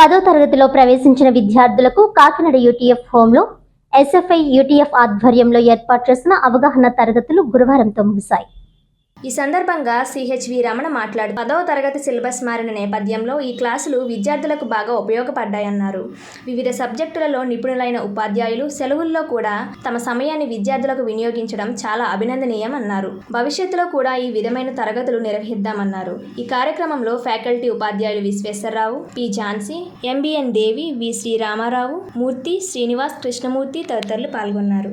పదో తరగతిలో ప్రవేశించిన విద్యార్థులకు కాకినాడ యూటీఎఫ్ హోంలో ఎస్ఎఫ్ఐ యూటీఎఫ్ ఆధ్వర్యంలో ఏర్పాటు చేసిన అవగాహన తరగతులు గురువారంతో ముగిశాయి. ఈ సందర్భంగా సిహెచ్వి రమణ మాట్లాడు పదవ తరగతి సిలబస్ మారిన నేపథ్యంలో ఈ క్లాసులు విద్యార్థులకు బాగా ఉపయోగపడ్డాయన్నారు. వివిధ సబ్జెక్టులలో నిపుణులైన ఉపాధ్యాయులు సెలవుల్లో కూడా తమ సమయాన్ని విద్యార్థులకు వినియోగించడం చాలా అభినందనీయం అన్నారు భవిష్యత్తులో కూడా ఈ విధమైన తరగతులు నిర్వహిద్దామన్నారు. ఈ కార్యక్రమంలో ఫ్యాకల్టీ ఉపాధ్యాయులు Visweswararao P Jhansi MBN Devi V Sriramarao Murthy Srinivas Krishnamurthy తదితరులు పాల్గొన్నారు.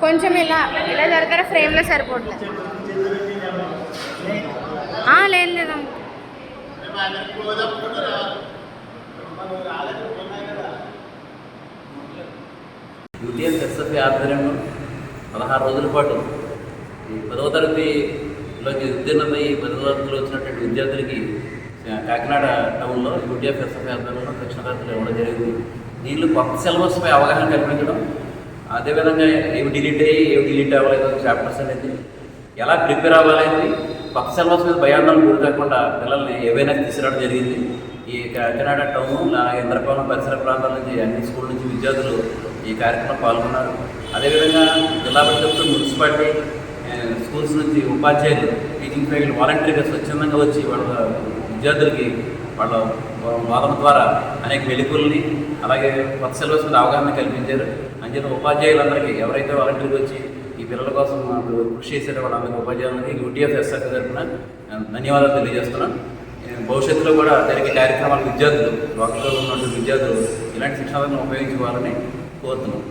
కొంచెం ఇలా ఇలా జరగరా? ఫ్రేమ్లో సరిపోట్లేదు ఆ, లేదు లేదా యూటీఎస్ ఎస్ఎఫ్ఐ ఆధ్వర్యంలో పదహారు రోజుల పాటు ఈ పదవ తరగతిలోకి ఉత్తీర్ణమై పదవ తరగతిలో వచ్చినటువంటి విద్యార్థులకి కాకినాడ టౌన్లో యూటీఎఫ్ ఎస్ఎఫ్ఐ ఆధ్వర్యంలో శిక్షణ తరగతులు ఇవ్వడం జరిగింది. దీనిలో కొత్త సిలబస్పై అవగాహన కల్పించడం అదేవిధంగా ఏవి డిలీట్ అయ్యి ఏవి డిలీట్ అవ్వలేదు చాప్టర్స్ అనేది ఎలా ప్రిపేర్ అవ్వాలనేది కొత్త సిలబస్ మీద భయాందోళన గురి కాకుండా పిల్లల్ని ఏవైనా తీసుకురావడం జరిగింది. ఈ కాకినాడ టౌన్ ఇంద్రపాలెం పరిసర ప్రాంతాల నుంచి అన్ని స్కూల్ నుంచి విద్యార్థులు ఈ కార్యక్రమంలో పాల్గొన్నారు. అదేవిధంగా జిల్లా పరిషత్తు మున్సిపాలిటీ స్కూల్స్ నుంచి ఉపాధ్యాయులు టీచింగ్ ఫ్యాకల్టీ వాలంటీర్గా స్వచ్ఛందంగా వచ్చి వాళ్ళ విద్యార్థులకి వాళ్ళ బోధన ద్వారా అనేక మెలుకుల్ని అలాగే కొత్త సిలబస్ మీద అవగాహన కల్పించారు. అంచేత ఉపాధ్యాయులందరికీ ఎవరైతే వాలంటీర్గా వచ్చి ఈ పిల్లల కోసం మాకు కృషి చేశారో వాళ్ళందరికీ ఉపాధ్యాయులకి యూటీఎఫ్ ఎస్ఆర్ తరఫున ధన్యవాదాలు తెలియజేస్తున్నాను. భవిష్యత్తులో కూడా జరిగే కార్యక్రమాలు విద్యార్థులు లోకల్లో ఉన్నటువంటి విద్యార్థులు ఇలాంటి శిక్షణలను ఉపయోగించుకోవాలని కోరుతున్నాం